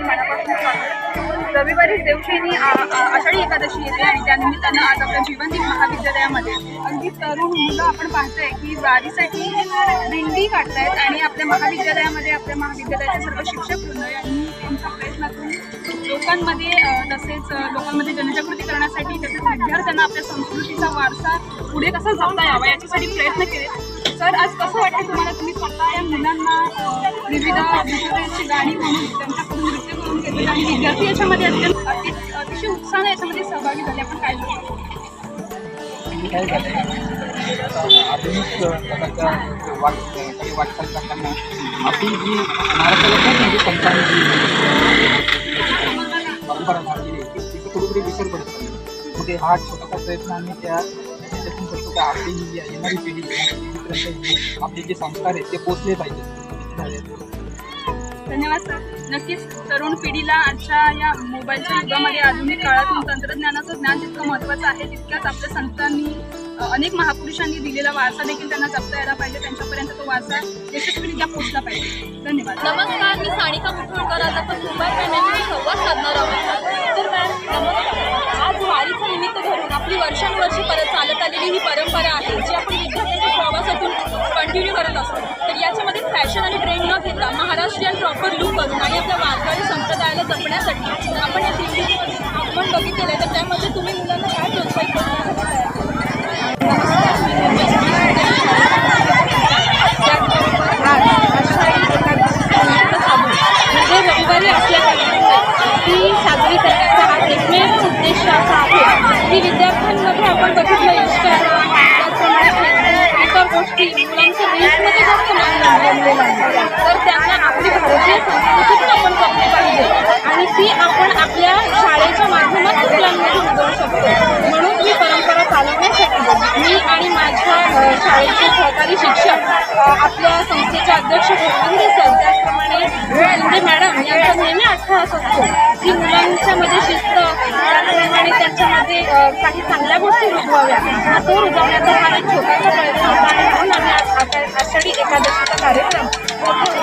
मनापासून रविवारी देवशेनी आषाढी एकादशी येते आणि त्यानिमित्तानं आज आपल्या जीवनदीप महाविद्यालयामध्ये अगदी तरुण मुलं आपण पाहतोय की वारीसाठी दिंडी काढतायत आणि आपल्या महाविद्यालयामध्ये आपल्या महाविद्यालयाचे सर्व शिक्षक वृंद यांनी त्यांच्या प्रयत्नातून लोकांमध्ये तसेच लोकांमध्ये जनजागृती करण्यासाठी तसेच विद्यार्थ्यांना आपल्या संस्कृतीचा वारसा पुढे कसा जपता यावा याच्यासाठी प्रयत्न केले सर आज कसं वाटतं तुम्हाला? तुम्ही स्वतः या मुलांना विविध विविधतेची गाणी म्हणून त्यांच्याकडून नृत्य करून घेतले. आणि विद्यार्थी याच्यामध्ये अत्यंत अतिशय उत्साहाने याच्यामध्ये सहभागी झाले. आपण काय काय झालं? आधुनिक वाट म्हणजे वाटचाल करताना आपली जी महाराष्ट्राला म्हणजे परंपरा झालेली आहे ती कुठेतरी विसर पडत चालली. ते हा छोटासा प्रयत्न आम्ही त्या त्याच्यातून करतो की? आपली येणारी पिढी आपले जे संस्कार आहेत ते पोचले पाहिजेत धन्यवाद. सर. नक्कीच तरुण पिढीला आजच्या या मोबाईलच्या युगामध्ये आधुनिक काळातून तंत्रज्ञानाचं ज्ञान जितकं महत्त्वाचं आहे तितक्याच आपल्या संतांनी अनेक महापुरुषांनी दिलेला वारसा देखील त्यांना जपता यायला पाहिजे. त्यांच्यापर्यंत तो वारसा यशस्वीरित्या पोहोचला पाहिजे. धन्यवाद. नमस्कार मी सानिका मुठोळकर आज आपण मुंबई फॅमिली संवाद साधणार आहोत. तर मॅम नमस्कार. आज वारीचं निमित्त धरून आपली वर्षानुवर्षे परत चालत आलेली ही परंपरा आहे जी आपण विद्यार्थ्यांच्या प्रवासातून कंटिन्यू करत असतो. तर याच्यामध्ये फॅशन आणि ट्रेंड न घेता महाराष्ट्रीयन प्रॉपर लुक करून आणि आपल्या वारकरी संप्रदायाला जपण्यासाठी आपण या दिंडीमध्ये आपण बघितलेलं आहे. तर त्यामध्ये तुम्ही मुलांना काय प्रोत्साहित म्हणजे रविवारी ती साजरी करण्याचा हा एकमेव उद्देश असा आहे की विद्यार्थ्यांमध्ये आपण बघितलं इंस्टाग्राम त्याचप्रमाणे इतर गोष्टी मुलांच्या आपल्या संस्थेचे अध्यक्ष धर्मेंद्र सर त्याचप्रमाणे शिंदे मॅडम यांचा नेहमी अट्टहास असतो की मुलांच्यामध्ये शिस्त त्याचप्रमाणे त्यांच्यामध्ये काही चांगल्या गोष्टी रुजवाव्या हा तो रुजवण्याचा हा एक छोटासा प्रयत्न होता म्हणून आम्ही आषाढी एकादशीचा कार्यक्रम